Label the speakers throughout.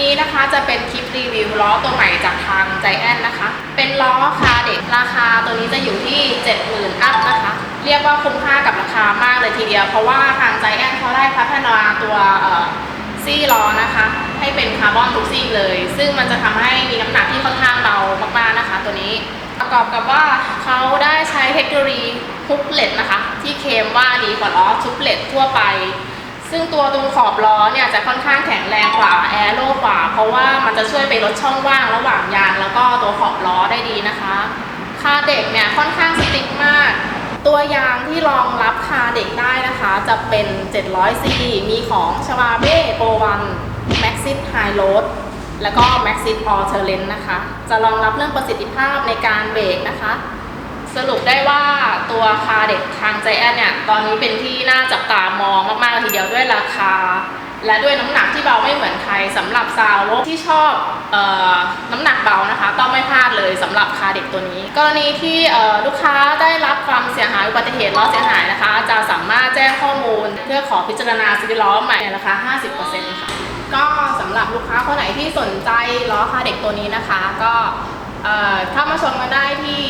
Speaker 1: นี้นะคะจะเป็นคลิปรีวิวล้อตัวใหม่จากทางใจแอนนะคะ เป็นล้อคาเด็กราคาตัวนี้จะอยู่ที่ 70,000 อัพนะคะ เรียกว่าคุ้มค่ากับราคามากเลยทีเดียว เพราะว่าทางใจแอนเขาได้พัฒนาตัวซี่ล้อนะคะ ให้เป็นคาร์บอนทุกซี่เลย ซึ่งมันจะทำให้มีน้ำหนักที่ค่อนข้างเบามากๆนะคะ ตัวนี้ประกอบกับว่าเขาได้ใช้เทคโนโลยีฮุบเล็ตนะคะ ที่เคมว่าดีกว่าล้อทุบเล็ตทั่วไป ซึ่งตัวตรงขอบล้อเนี่ยจะค่อนข้างแข็งแรงกว่าแอโร่กว่า เพราะว่ามันจะช่วยไปลดช่องว่างระหว่างยางแล้วก็ตัวขอบล้อได้ดีนะคะคาเด็กเนี่ยค่อนข้างสติ๊กมาก ตัวยางที่รองรับคาเด็กได้นะคะ จะเป็น 700ซีมีของชวาเบ้โปวันแม็กซิสไฮโรดแล้วก็แม็กซิสออเทอร์เลนนะคะ จะรองรับเรื่องประสิทธิภาพในการเบรกนะคะ สรุปได้ว่า ตัวคาเด็กทางใจแอนเนี่ยตอนนี้เป็นที่น่าจับตามองมากๆทีเดียวด้วยราคา และด้วยน้ำหนักที่เบาไม่เหมือนใครสำหรับซาวกที่ชอบเออน้ำหนักเบานะคะต้องไม่พลาดเลยสำหรับคาเด็กตัวนี้ กรณีที่ลูกค้าได้รับความเสียหายอุบัติเหตุล้อเสียหายนะคะ จะสามารถแจ้งข้อมูล เพื่อขอพิจารณาซื้อล้อใหม่ในราคา 50%ค่ะก็สำหรับลูกค้าคนไหนที่สนใจล้อคาเด็กตัวนี้นะคะ ก็เข้ามาชมกันได้ที่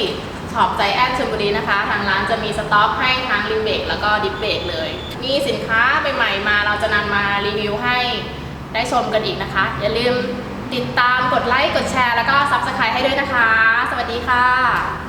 Speaker 1: ช็อปใจแอนชลบุรีนะคะ ทางร้านจะมีสต็อกให้ทั้งริมเบรกแล้วก็ดิฟเบรกเลย มีสินค้าใหม่ๆมาเราจะนำมารีวิวให้ได้ชมกันอีกนะคะ อย่าลืมติดตามกดไลค์ กดแชร์ แล้วก็ซับสไครต์ให้ด้วยนะคะ สวัสดีค่ะ